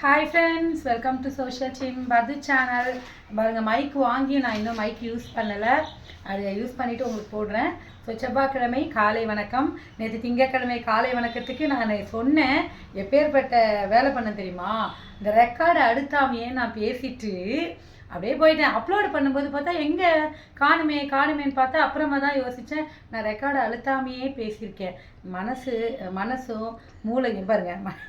Hi friends welcome to social team பது channel பாருங்கள் mic வாங்கி நான் இன்னும் மைக் யூஸ் பண்ணலை. அதை யூஸ் பண்ணிவிட்டு உங்களுக்கு போடுறேன். ஸோ செவ்வாய்க்கிழமை காலை வணக்கம். நேற்று திங்கட்கிழமை காலை வணக்கத்துக்கு நான் சொன்னேன் எப்பேற்பட்ட வேலை பண்ண தெரியுமா? இந்த ரெக்கார்டை அடுத்தாமையே நான் பேசிட்டு அப்படியே போயிட்டேன். அப்லோடு பண்ணும்போது பார்த்தா எங்கே காணுமே காணுமேன்னு பார்த்தா அப்புறமா தான் யோசித்தேன் நான் ரெக்கார்டை அழுத்தாமையே பேசியிருக்கேன். மனசு மனசும் மூளையும் பாருங்கள்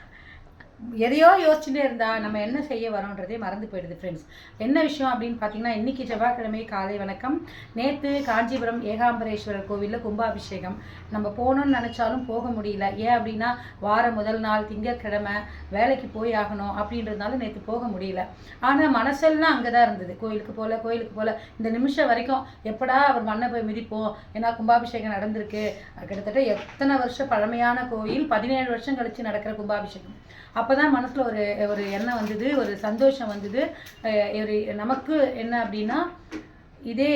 எதையோ யோசிச்சுட்டே இருந்தால் நம்ம என்ன செய்ய வரோன்றதே மறந்து போயிடுது ஃப்ரெண்ட்ஸ் என்ன விஷயம் அப்படின்னு பார்த்தீங்கன்னா இன்னைக்கு செவ்வாய்க்கிழமை காலை வணக்கம். நேற்று காஞ்சிபுரம் ஏகாம்பரேஸ்வரர் கோவிலில் கும்பாபிஷேகம். நம்ம போகணும்னு நினச்சாலும் போக முடியல. ஏன் அப்படின்னா வாரம் முதல் நாள் திங்கட்கிழமை வேலைக்கு போய் ஆகணும் அப்படின்றதுனால நேற்று போக முடியல. ஆனால் மனசெல்லாம் அங்கே தான் இருந்தது. கோயிலுக்கு போகல கோயிலுக்கு போகல இந்த நிமிஷம் வரைக்கும் எப்படா அவர் மண்ணை போய் மிதிப்போம்? ஏன்னா கும்பாபிஷேகம் நடந்திருக்கு. கிட்டத்தட்ட எத்தனை வருஷம் பழமையான கோயில் பதினேழு வருஷம் கழித்து நடக்கிற கும்பாபிஷேகம். அப்போ தான் மனசில் ஒரு ஒரு எண்ணம் வந்தது ஒரு சந்தோஷம் வந்தது. ஒரு நமக்கு என்ன அப்படின்னா இதே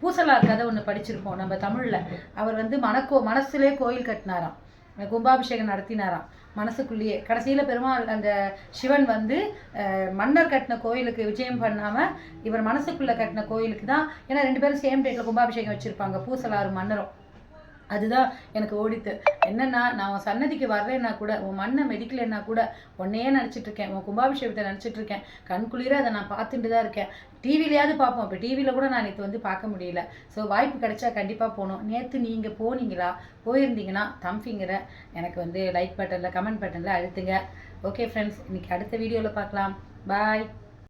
பூசலார் கதை ஒன்று படிச்சிருப்போம் நம்ம தமிழில். அவர் வந்து மனக்கோ மனசுலே கோயில் கட்டினாராம். கும்பாபிஷேகம் நடத்தினாராம் மனசுக்குள்ளேயே. கடைசியில் பெருமாள் அந்த சிவன் வந்து மன்னர் கட்டின கோயிலுக்கு விஜயம் பண்ணாமல் இவர் மனசுக்குள்ளே கட்டின கோயிலுக்கு தான் ஏன்னா ரெண்டு பேரும் சேம் டேட்டில் கும்பாபிஷேகம் வச்சுருப்பாங்க பூசலாரும் மன்னரும். அதுதான் எனக்கு ஓடித்து. என்னன்னா நான் உன் சன்னதிக்கு வரலைன்னா கூட உன் மண்ணை மெதிக்கலைன்னா கூட உன்னையே நினச்சிட்டு இருக்கேன் உன் கும்பாபிஷேகத்தை நினச்சிட்டு இருக்கேன் கண் குளிர அதை நான் பார்த்துட்டு தான் இருக்கேன். டிவிலையாவது பார்ப்போம். இப்போ டிவியில் கூட நான் நேற்று வந்து பார்க்க முடியல. ஸோ வாய்ப்பு கிடைச்சா கண்டிப்பாக போகணும். நேற்று நீங்கள் போனீங்களா? போயிருந்தீங்கன்னா தம்பிங்கிற எனக்கு வந்து லைக் பட்டனில் கமெண்ட் பட்டனில் அழுத்துங்க. ஓகே ஃப்ரெண்ட்ஸ் இன்னைக்கு அடுத்த வீடியோவில் பார்க்கலாம். பாய்